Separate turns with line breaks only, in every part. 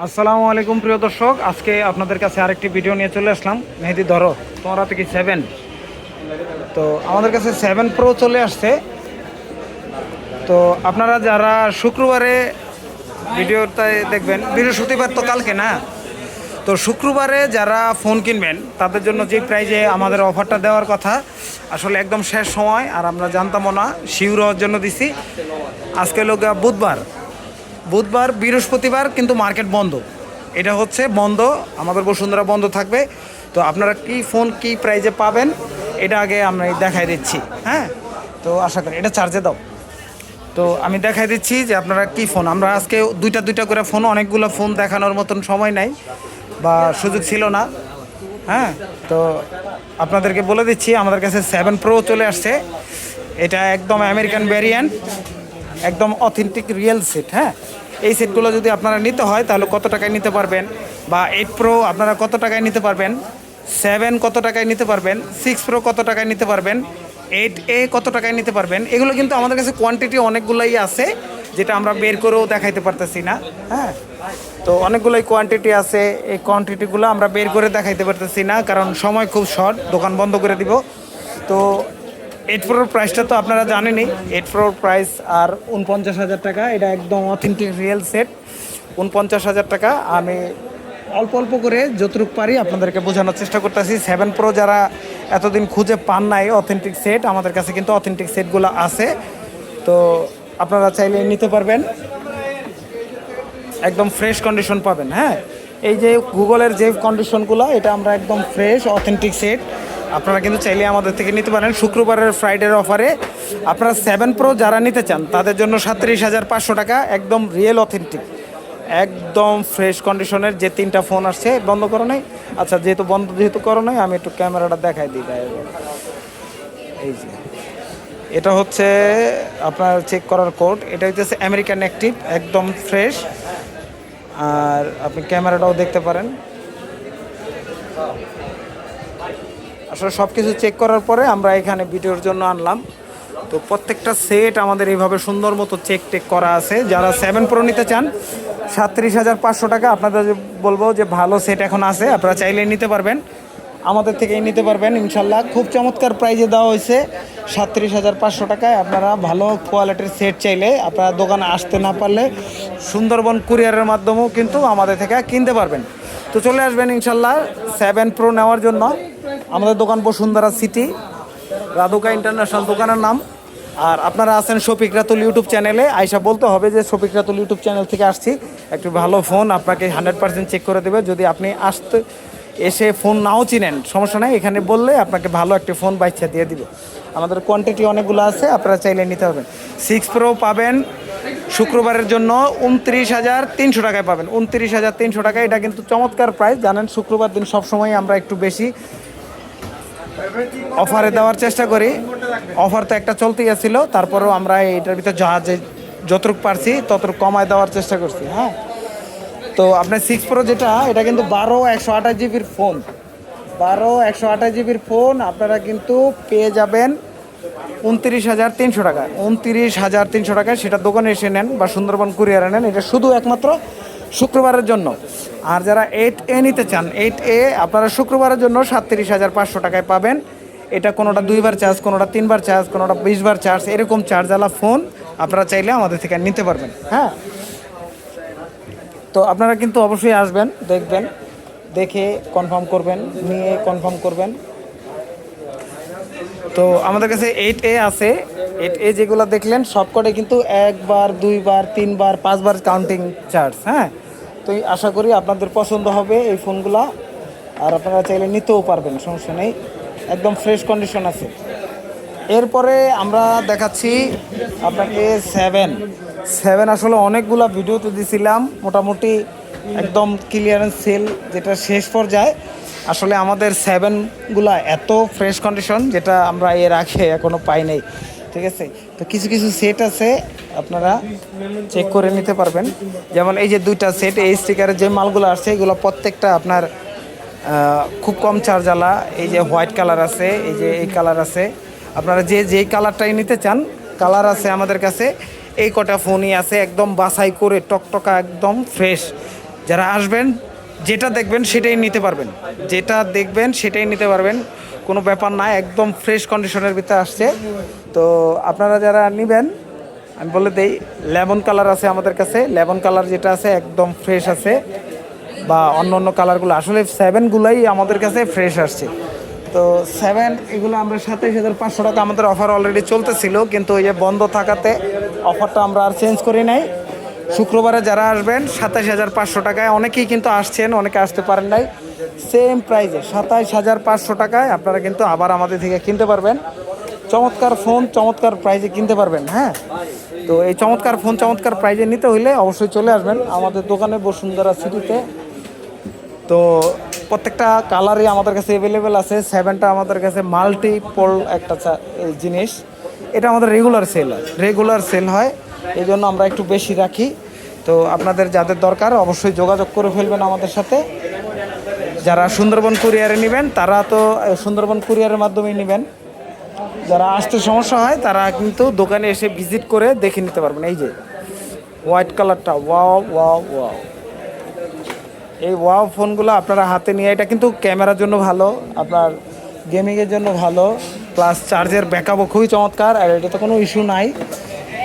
আসসালামু আলাইকুম প্রিয় দর্শক, আজকে আপনাদের কাছে আরেকটি ভিডিও নিয়ে চলে আসলাম। মেহেদি ধরো, তোমার হাতে কি সেভেন তো আমাদের কাছে সেভেন প্রো চলে আসছে। তো আপনারা যারা শুক্রবারে ভিডিওটায় দেখবেন, বৃহস্পতিবার তো কালকে না? তো শুক্রবারে যারা ফোন কিনবেন, তাদের জন্য যে প্রাইজে আমাদের অফারটা দেওয়ার কথা, আসলে একদম শেষ সময়, আর আমরা জানতামও না, শিউর হওয়ার জন্য দিছি। আজকে লোক বুধবার। বুধবার, বৃহস্পতিবার কিন্তু মার্কেট বন্ধ। এটা হচ্ছে বন্ধ, আমাদের বসুন্ধরা বন্ধ থাকবে। তো আপনারা কি ফোন, কি প্রাইজে পাবেন, এটা আগে আমি দেখাই দিচ্ছি হ্যাঁ? তো আশা করি, এটা চার্জে দাও। তো আমি দেখাই দিচ্ছি যে আপনারা কি ফোন, আমরা আজকে দুইটা দুইটা করে ফোন, অনেকগুলো ফোন দেখানোর মতন সময় নাই, বা সুযোগ ছিল না হ্যাঁ? তো আপনাদেরকে বলে দিচ্ছি, আমাদের কাছে সেভেন প্রো চলে আসছে। এটা একদম আমেরিকান ভ্যারিয়েন্ট একদম অথেন্টিক রিয়েল সেট হ্যাঁ? এই সেটগুলো যদি আপনারা নিতে হয়, তাহলে কত টাকায় নিতে পারবেন? বা এইট প্রো আপনারা কত টাকায় নিতে পারবেন? সেভেন কত টাকায় নিতে পারবেন? সিক্স প্রো কত টাকায় নিতে পারবেন? এইট এ কত টাকায় নিতে পারবেন? এগুলো কিন্তু আমাদের কাছে কোয়ান্টিটি অনেকগুলোই আছে, যেটা আমরা বের করেও দেখাইতে পারতেছি না হ্যাঁ? তো অনেকগুলোই কোয়ান্টিটি আছে, এই কোয়ান্টিটিগুলো আমরা বের করে দেখাইতে পারতেছি না, কারণ সময় খুব শর্ট দোকান বন্ধ করে দিব। তো এইট প্রোর প্রাইসটা তো আপনারা জানেনই। এইট প্রোর প্রাইস আর উনপঞ্চাশ হাজার টাকা, এটা একদম অথেন্টিক রিয়েল সেট উনপঞ্চাশ হাজার টাকা, আমি অল্প অল্প করে যতটুকু পারি আপনাদেরকে বোঝানোর চেষ্টা করতেছি। সেভেন প্রো যারা এতদিন খুঁজে পান নাই অথেন্টিক সেট আমাদের কাছে কিন্তু অথেন্টিক সেটগুলো আছে। তো আপনারা চাইলে নিতে পারবেন। একদম ফ্রেশ কন্ডিশন পাবেন হ্যাঁ? এই যে গুগলের যে কন্ডিশনগুলো এটা আমরা একদম ফ্রেশ অথেন্টিক সেট আপনারা কিন্তু চাইলে আমাদের থেকে নিতে পারেন। শুক্রবারের ফ্রাইডের অফারে আপনারা সেভেন প্রো যারা নিতে চান, তাদের জন্য সাতত্রিশ হাজার পাঁচশো টাকা একদম রিয়েল অথেন্টিক একদম ফ্রেশ কন্ডিশনের যে তিনটা ফোন আসছে, বন্ধ করো নাই। আচ্ছা যেহেতু বন্ধ, যেহেতু করো নাই, আমি একটু ক্যামেরাটা দেখাই দিই এই যে, এটা হচ্ছে আপনার চেক করার কোড এটা হচ্ছে আমেরিকান অ্যাক্টিভ একদম ফ্রেশ আর আপনি ক্যামেরাটাও দেখতে পারেন। আসলে সব কিছু চেক করার পরে আমরা এখানে ভিডিওর জন্য আনলাম। তো প্রত্যেকটা সেট আমাদের এইভাবে সুন্দর মতো চেক টেক করা আছে। যারা সেভেন প্রো নিতে চান সাতত্রিশ হাজার পাঁচশো টাকা আপনাদের বলব যে ভালো সেট এখন আছে, আপনারা চাইলে নিতে পারবেন। আমাদের থেকেই নিতে পারবেন, ইনশাল্লাহ। খুব চমৎকার প্রাইজে দেওয়া হয়েছে সাতত্রিশ হাজার পাঁচশো টাকায়। আপনারা ভালো কোয়ালিটির সেট চাইলে আপনারা দোকানে আসতে না পারলে সুন্দরবন কুরিয়ারের মাধ্যমেও কিন্তু আমাদের থেকে কিনতে পারবেন। তো চলে আসবেন ইনশাল্লাহ সেভেন প্রো নেওয়ার জন্য। আমাদের দোকান বসুন্ধরা সিটি, রাধুকা ইন্টারন্যাশনাল দোকানের নাম। আর আপনারা আছেন শফিক রাতুল ইউটিউব চ্যানেলে। আইসা বলতে হবে যে শফিক রাতুল ইউটিউব চ্যানেল থেকে আসছি। একটু ভালো ফোন, আপনাকে হান্ড্রেড পার্সেন্ট চেক করে দেবে। যদি আপনি আসতে, এসে ফোন নাও চিনেন, সমস্যা নাই। এখানে বললে আপনাকে ভালো একটি ফোন বাইচ্ছা দিয়ে দিবে। আমাদের কোয়ান্টিটি অনেকগুলো আছে, আপনারা চাইলে নিতে পারবেন। সিক্স প্রো পাবেন শুক্রবারের জন্য উনত্রিশ হাজার তিনশো টাকায় পাবেন। উনত্রিশ হাজার তিনশো টাকা এটা কিন্তু চমৎকার প্রাইস জানেন শুক্রবার দিন সবসময় আমরা একটু বেশি অফারে দেওয়ার চেষ্টা করি। অফার তো একটা চলতেই আছিল, তারপরেও আমরা এটার ভিতরে যে যতটুকু পারছি, ততটুকু কমায় দেওয়ার চেষ্টা করছি হ্যাঁ? তো আপনার সিক্স প্রো যেটা, এটা কিন্তু বারো একশো আঠাশ জিবির ফোন বারো একশো আঠাশ জিবির ফোন আপনারা কিন্তু পেয়ে যাবেন উনত্রিশ হাজার তিনশো টাকা। উনত্রিশ হাজার তিনশো টাকা, সেটা দোকানে এসে নেন বা সুন্দরবন কুরিয়ারে নেন। এটা শুধু একমাত্র শুক্রবারের জন্য। আর যারা এইট এ নিতে চান এইট এ আপনারা শুক্রবারের জন্য সাতত্রিশ হাজার পাঁচশো টাকায় পাবেন। এটা কোনোটা দুইবার চার্জ কোনোটা তিনবার চার্জ কোনোটা বিশবার চার্জ এরকম চার্জওয়ালা ফোন আপনারা চাইলে আমাদের থেকে নিতে পারবেন। হ্যাঁ? তো আপনারা কিন্তু অবশ্যই আসবেন, দেখবেন, দেখে কনফার্ম করবেন, নিয়ে কনফার্ম করবেন। তো আমাদের কাছে এইট এ আছে। এইট এ যেগুলো দেখলেন, সবকটে কিন্তু একবার, দুইবার, তিনবার, পাঁচবার কাউন্টিং চার্জ হ্যাঁ? তো আশা করি আপনাদের পছন্দ হবে এই ফোনগুলা। আর আপনারা চাইলে নিতেও পারবেন, সমস্যা নেই। একদম ফ্রেশ কন্ডিশন আছে। এরপরে আমরা দেখাচ্ছি আপনাকে সেভেন সেভেন আসলে অনেকগুলা ভিডিওতে দিছিলাম, মোটামুটি একদম ক্লিয়ারেন্স সেল যেটা শেষ পর্যায়ে। আসলে আমাদের সেভেনগুলা এত ফ্রেশ কন্ডিশন যেটা আমরা এর আগে এখনও পাই নাই। ঠিক আছে? তো কিছু কিছু সেট আছে, আপনারা চেক করে নিতে পারবেন। যেমন এই যে দুইটা সেট এই স্টিকারের যে মালগুলো আসছে, এগুলো প্রত্যেকটা আপনার খুব কম চার্জালা এই যে হোয়াইট কালার আছে, এই যে এই কালার আছে। আপনারা যে, যেই কালারটাই নিতে চান কালার আছে আমাদের কাছে। এই কটা ফোনই আছে, একদম বাছাই করে, টকটকা একদম ফ্রেশ যারা আসবেন, যেটা দেখবেন, সেটাই নিতে পারবেন। যেটা দেখবেন, সেটাই নিতে পারবেন। কোনো ব্যাপার না, একদম ফ্রেশ কন্ডিশনের ভিতরে আসছে। তো আপনারা যারা নেবেন, আমি বলে দেই, লেমন কালার আছে আমাদের কাছে। লেমন কালার যেটা আছে একদম ফ্রেশ আছে বা অন্য অন্য কালারগুলো। আসলে সেভেনগুলোই আমাদের কাছে ফ্রেশ আসছে। তো সেভেন এগুলো আমরা সাতাইশ হাজার পাঁচশো টাকা আমাদের অফার অলরেডি চলতেছিল, কিন্তু ওই যে বন্ধ থাকাতে অফারটা আমরা আর চেঞ্জ করি নাই। শুক্রবারে যারা আসবেন, সাতাইশ হাজার পাঁচশো টাকায়, অনেকেই কিন্তু আসছেন, অনেকে আসতে পারেন নাই। সেম প্রাইজে সাতাইশ হাজার পাঁচশো টাকায় আপনারা কিন্তু আবার আমাদের থেকে কিনতে পারবেন। চমৎকার ফোন চমৎকার প্রাইজে কিনতে পারবেন হ্যাঁ? তো এই চমৎকার ফোন চমৎকার প্রাইজে নিতে হইলে অবশ্যই চলে আসবেন আমাদের দোকানে বসুন্ধরা সিটিতে তো প্রত্যেকটা কালারই আমাদের কাছে অ্যাভেলেবেল আছে সেভেনটা আমাদের কাছে মাল্টিপল একটা জিনিস। এটা আমাদের রেগুলার সেল হয় রেগুলার সেল হয় এই জন্য আমরা একটু বেশি রাখি। তো আপনাদের যাদের দরকার, অবশ্যই যোগাযোগ করে ফেলবেন আমাদের সাথে। যারা সুন্দরবন কুরিয়ারে নেবেন, তারা তো সুন্দরবন কুরিয়ারের মাধ্যমেই নেবেন। যারা আসতে সমস্যা হয়, তারা কিন্তু দোকানে এসে ভিজিট করে দেখে নিতে পারবেন। এই যে হোয়াইট কালারটা ওয়াও ওয়াও ওয়াও এই ওয়াও ফোনগুলো আপনারা হাতে নিয়ে, এটা কিন্তু ক্যামেরার জন্য ভালো, আপনার গেমিংয়ের জন্য ভালো প্লাস চার্জের ব্যাকআপও খুবই চমৎকার, আর এটা তো কোনো ইস্যু নাই।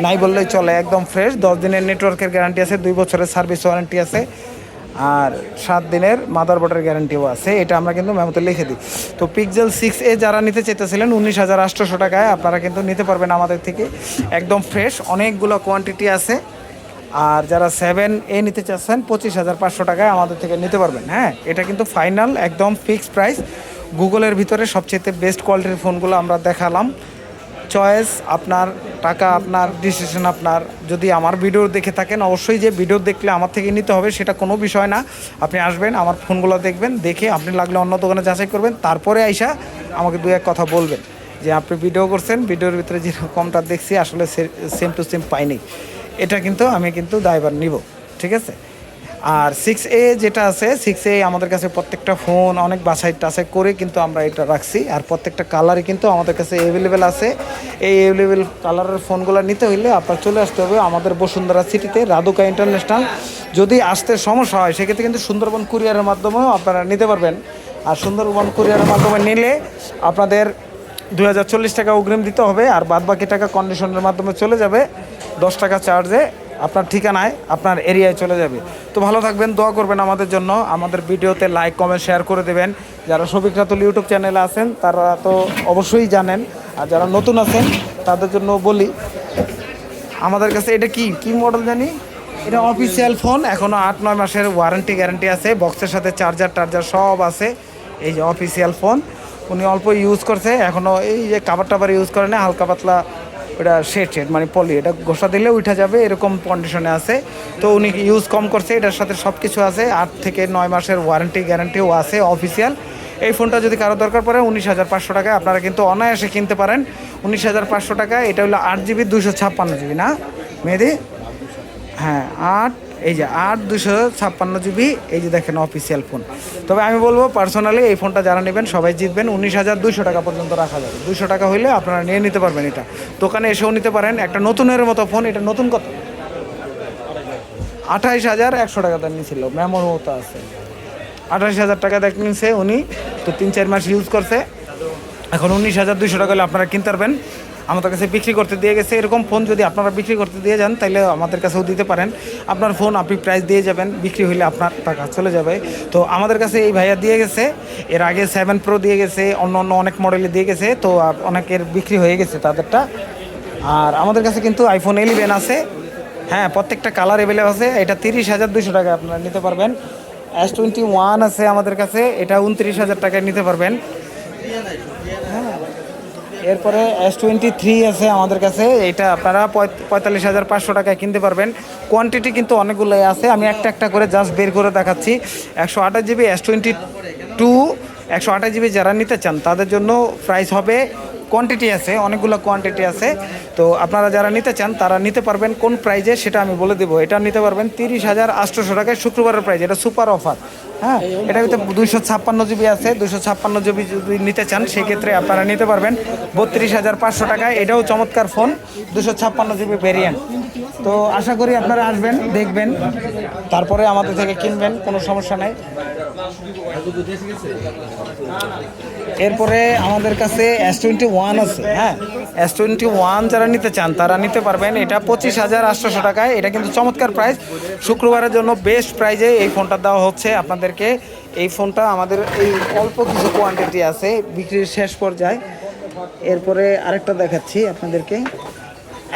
নাই বললেই চলে, একদম ফ্রেশ দশ দিনের নেটওয়ার্কের গ্যারান্টি আছে, দুই বছরের সার্ভিস ওয়ারেন্টি আছে। আর সাত দিনের মাদার বোর্ডের গ্যারান্টিও আছে। এটা আমরা কিন্তু মেমোতে লিখে দিই। তো পিকজেল সিক্স এ যারা নিতে চেতেছিলেন উনিশ হাজার আটশোশো টাকায় আপনারা কিন্তু নিতে পারবেন আমাদের থেকে। একদম ফ্রেশ অনেকগুলো কোয়ান্টিটি আছে। আর যারা সেভেন এ নিতে চাচ্ছেন, পঁচিশ হাজার পাঁচশো টাকায় আমাদের থেকে নিতে পারবেন হ্যাঁ? এটা কিন্তু ফাইনাল একদম ফিক্সড প্রাইস গুগলের ভিতরে সবচেয়ে বেস্ট কোয়ালিটির ফোনগুলো আমরা দেখালাম। চয়েস আপনার টাকা, আপনার ডিসিশন আপনার যদি আমার ভিডিও দেখে থাকেন, অবশ্যই যে ভিডিও দেখলে আমার থেকে নিতে হবে, সেটা কোনো বিষয় না। আপনি আসবেন, আমার ফোনগুলো দেখবেন, দেখে আপনি লাগলে অন্য দোকানে যাচাই করবেন। তারপরে আইসা আমাকে দু এক কথা বলবেন যে, আপনি ভিডিও করছেন ভিডিওর ভিতরে যেরকমটা দেখছি, আসলে সেম টু সেম পাইনি। এটা কিন্তু আমি কিন্তু দায়ভার নিব, ঠিক আছে? আর সিক্স এ যেটা আছে সিক্স এ আমাদের কাছে প্রত্যেকটা ফোন অনেক বাছাই টাছাই করে কিন্তু আমরা এটা রাখছি। আর প্রত্যেকটা কালারই কিন্তু আমাদের কাছে অ্যাভেলেবেল আছে। এই অ্যাভেলেবেল কালারের ফোনগুলো নিতে হইলে আপনার চলে আসতে হবে আমাদের বসুন্ধরা সিটিতে রাধুকা ইন্টারন্যাশনাল যদি আসতে সমস্যা হয়, সেক্ষেত্রে কিন্তু সুন্দরবন কুরিয়ারের মাধ্যমেও আপনারা নিতে পারবেন। আর সুন্দরবন কুরিয়ারের মাধ্যমে নিলে আপনাদের দু হাজার চল্লিশ টাকা অগ্রিম দিতে হবে। আর বাদ বাকি টাকা কন্ডিশনের মাধ্যমে চলে যাবে। দশ টাকা চার্জে আপনার ঠিকানায় আপনার এরিয়ায় চলে যাবে। তো ভালো থাকবেন, দোয়া করবেন আমাদের জন্য। আমাদের ভিডিওতে লাইক কমেন্ট শেয়ার করে দেবেন। যারা সবিক রাতুল ইউটিউব চ্যানেলে আছেন, তারা তো অবশ্যই জানেন। আর যারা নতুন আছেন, তাদের জন্য বলি, আমাদের কাছে এটা কি? কি মডেল জানি? এটা অফিসিয়াল ফোন এখনও আট, নয় মাসের ওয়ারেন্টি গ্যারেন্টি আছে। বক্সের সাথে চার্জার টার্জার সব আছে। এই যে অফিসিয়াল ফোন উনি অল্প ইউজ করছে এখনও এই যে কাবার টাবার ইউজ করে না হালকা পাতলা ওটা শেড শেড মানে পলি, এটা ঘষা দিলে উঠা যাবে, এরকম কন্ডিশনে আছে। তো উনি ইউজ কম করছে, এটার সাথে সব কিছু আছে, আট থেকে নয় মাসের ওয়ারেন্টি গ্যারান্টিও আছে অফিসিয়াল এই ফোনটা যদি কারও দরকার পড়ে, উনিশ হাজার পাঁচশো টাকায় আপনারা কিন্তু অনায়াসে কিনতে পারেন। উনিশ হাজার পাঁচশো টাকা এটা হলো আট জিবি দুশো ছাপ্পান্ন জিবি না মেয়েদি হ্যাঁ আট এই যে আট দুশো ছাপ্পান্ন জিবি, এই যে দেখেন অফিসিয়াল ফোন তবে আমি বলব পার্সোনালি এই ফোনটা যারা নেবেন, সবাই জিতবেন। উনিশ হাজার দুশো টাকা পর্যন্ত রাখা যাবে। দুশো টাকা হইলে আপনারা নিয়ে নিতে পারবেন এটা। দোকানে এসেও নিতে পারেন। একটা নতুনের মতো ফোন এটা নতুন কত? আঠাইশ হাজার একশো টাকা দাম নিয়েছিল মেমোর মতো আছে। আঠাশ হাজার টাকা দেখ নিছে উনি। তো তিন চার মাস ইউজ করছে। এখন উনিশ হাজার দুশো টাকা হলে আপনারা কিনতে পারবেন। আমাদের কাছে বিক্রি করতে দিয়ে গেছে। এরকম ফোন যদি আপনারা বিক্রি করতে দিয়ে যান তাহলে আমাদের কাছেও দিতে পারেন। আপনার ফোন আপনি প্রাইস দিয়ে যাবেন, বিক্রি হইলে আপনার টাকা চলে যাবে। তো আমাদের কাছে এই ভাইয়া দিয়ে গেছে। এর আগে সেভেন প্রো দিয়ে গেছে, অন্য অন্য অনেক মডেলে দিয়ে গেছে। তো অনেকের বিক্রি হয়ে গেছে তাদেরটা। আর আমাদের কাছে কিন্তু আইফোন ইলেভেন আছে। হ্যাঁ প্রত্যেকটা কালার অ্যাভেলেবল আছে। এটা তিরিশ হাজার দুশো টাকা আপনারা নিতে পারবেন। এস টোয়েন্টি ওয়ান আছে আমাদের কাছে। এটা উনত্রিশ হাজার টাকায় নিতে পারবেন। হ্যাঁ। এরপরে এস টোয়েন্টি থ্রি আছে আমাদের কাছে। এটা আপনারা পঁয়- পঁয়তাল্লিশ হাজার পাঁচশো টাকায় কিনতে পারবেন। কোয়ান্টিটি কিন্তু অনেকগুলোই আছে। আমি একটা একটা করে জাস্ট বের করে দেখাচ্ছি। একশো আঠাশ জিবি এস টোয়েন্টি টু একশো আঠাশ জিবি যারা নিতে চান, তাদের জন্য প্রাইস হবে কোয়ান্টিটি আছে, অনেকগুলো কোয়ান্টিটি আছে। তো আপনারা যারা নিতে চান, তারা নিতে পারবেন কোন প্রাইজে সেটা আমি বলে দেবো। এটা নিতে পারবেন তিরিশ হাজার আটশোশো টাকায় শুক্রবারের প্রাইজ এটা সুপার অফার হ্যাঁ এটা কিন্তু দুইশো ছাপ্পান্ন জিবি আছে, দুইশো ছাপ্পান্ন জিবি যদি নিতে চান, সেক্ষেত্রে আপনারা নিতে পারবেন বত্রিশ হাজার পাঁচশো টাকায়। এটাও চমৎকার ফোন দুশো ছাপ্পান্ন জিবি ভেরিয়েন্ট তো আশা করি আপনারা আসবেন, দেখবেন, তারপরে আমাদের থেকে কিনবেন, কোনো সমস্যা নেই। এরপরে আমাদের কাছে এস টোয়েন্টি ওয়ান আছে হ্যাঁ? এস টোয়েন্টি ওয়ান যারা নিতে চান, তারা নিতে পারবেন। এটা পঁচিশ হাজার আটশোশো টাকায়। এটা কিন্তু চমৎকার প্রাইস শুক্রবারের জন্য বেস্ট প্রাইজে এই ফোনটা দেওয়া হচ্ছে আপনাদেরকে। এই ফোনটা আমাদের এই অল্প কিছু কোয়ান্টিটি আছে, বিক্রির শেষ পর্যায়ে। এরপরে আরেকটা দেখাচ্ছি আপনাদেরকে।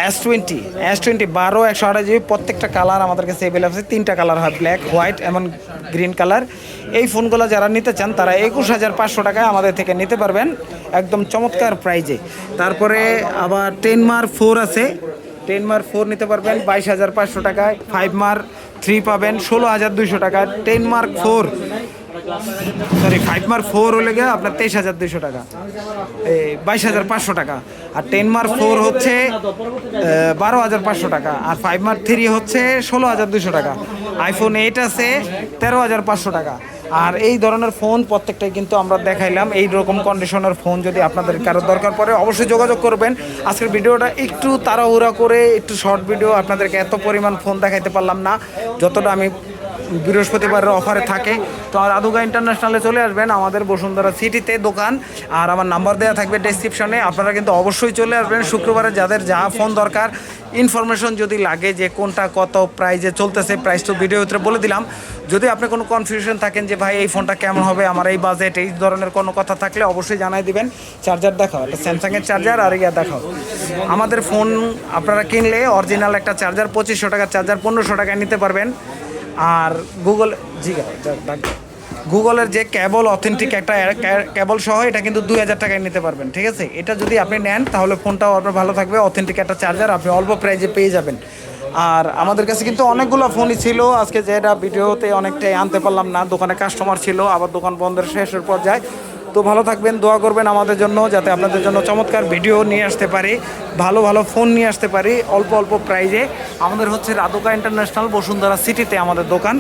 এস টোয়েন্টি এস টোয়েন্টি বারো, একশো আঠাশ জিবি, প্রত্যেকটা কালার আমাদের কাছে অ্যাভেলেবল আছে। তিনটা কালার হয় ব্ল্যাক হোয়াইট এবং গ্রিন কালার এই ফোনগুলো যারা নিতে চান, তারা একুশ হাজার পাঁচশো টাকায় আমাদের থেকে নিতে পারবেন একদম চমৎকার প্রাইজে তারপরে আবার টেন মার ফোর আছে। টেন মার ফোর নিতে পারবেন, বাইশ হাজার পাঁচশো টাকায়। ফাইভ মার থ্রি পাবেন, ষোলো হাজার দুইশো টাকা ten mark four sorry five mark four হলে গিয়ে আপনার তেইশ হাজার দুইশো টাকা। এই বাইশ হাজার পাঁচশো টাকা। আর টেন মার্ক ফোর হচ্ছে বারো হাজার পাঁচশো টাকা। আর ফাইভ মার্ক থ্রি হচ্ছে ষোলো হাজার দুশো টাকা। আইফোন এইট আছে, তেরো হাজার পাঁচশো টাকা। আর এই ধরনের ফোন প্রত্যেকটাই কিন্তু আমরা দেখাইলাম। এই রকম কন্ডিশনের ফোন যদি আপনাদের কারও দরকার পড়ে, অবশ্যই যোগাযোগ করবেন। আজকের ভিডিওটা একটু তাড়াহুড়া করে, একটু শর্ট ভিডিও আপনাদেরকে এত পরিমাণ ফোন দেখাইতে পারলাম না। যতটা আমি বৃহস্পতিবারের অফারে থাকে। তো আর আদুগা ইন্টারন্যাশনালে চলে আসবেন আমাদের বসুন্ধরা সিটিতে দোকান। আর আমার নাম্বার দেওয়া থাকবে ডেসক্রিপশনে আপনারা কিন্তু অবশ্যই চলে আসবেন। শুক্রবারে যাদের যা ফোন দরকার ইনফরমেশন যদি লাগে যে কোনটা কত প্রাইজে চলতেছে প্রাইস তো ভিডিও ভিতরে বলে দিলাম। যদি আপনি কোনো কনফিউশন থাকেন যে ভাই এই ফোনটা কেমন হবে, আমার এই বাজেট এই ধরনের কোনো কথা থাকলে অবশ্যই জানাই দিবেন। চার্জার দেখাও, একটা স্যামসাংয়ের চার্জার আর ইয়া দেখাও। আমাদের ফোন আপনারা কিনলে অরিজিনাল একটা চার্জার পঁচিশশো টাকার চার্জার পনেরোশো টাকায় নিতে পারবেন। আর গুগল জি গুগলের যে কেবল অথেন্টিক একটা কেবল সহ, এটা কিন্তু দুই হাজার টাকায় নিতে পারবেন, ঠিক আছে? এটা যদি আপনি নেন, তাহলে ফোনটাও আপনার ভালো থাকবে অথেন্টিক একটা চার্জার আপনি অল্প প্রাইজে পেয়ে যাবেন। আর আমাদের কাছে কিন্তু অনেকগুলো ফোনই ছিল, আজকে যেটা ভিডিওতে অনেকটাই আনতে পারলাম না, দোকানে কাস্টমার ছিল, আবার দোকান বন্ধের শেষের পর্যায়ে। তো ভালো থাকবেন, দোয়া করবেন আমাদের জন্য যাতে আপনাদের জন্য চমৎকার ভিডিও নিয়ে আসতে পারি, ভালো ভালো ফোন নিয়ে আসতে পারি, অল্প অল্প প্রাইজে আমাদের হচ্ছে রাধুকা ইন্টারন্যাশনাল বসুন্ধরা সিটিতে আমাদের দোকান।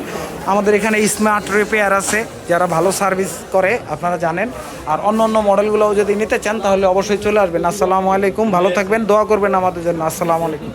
আমাদের এখানে স্মার্ট রিপেয়ার আছে, যারা ভালো সার্ভিস করে, আপনারা জানেন। আর অন্য অন্য মডেলগুলোও যদি নিতে চান, তাহলে অবশ্যই চলে আসবেন। আসসালামু আলাইকুম, ভালো থাকবেন, দোয়া করবেন আমাদের জন্য। আসসালামু আলাইকুম।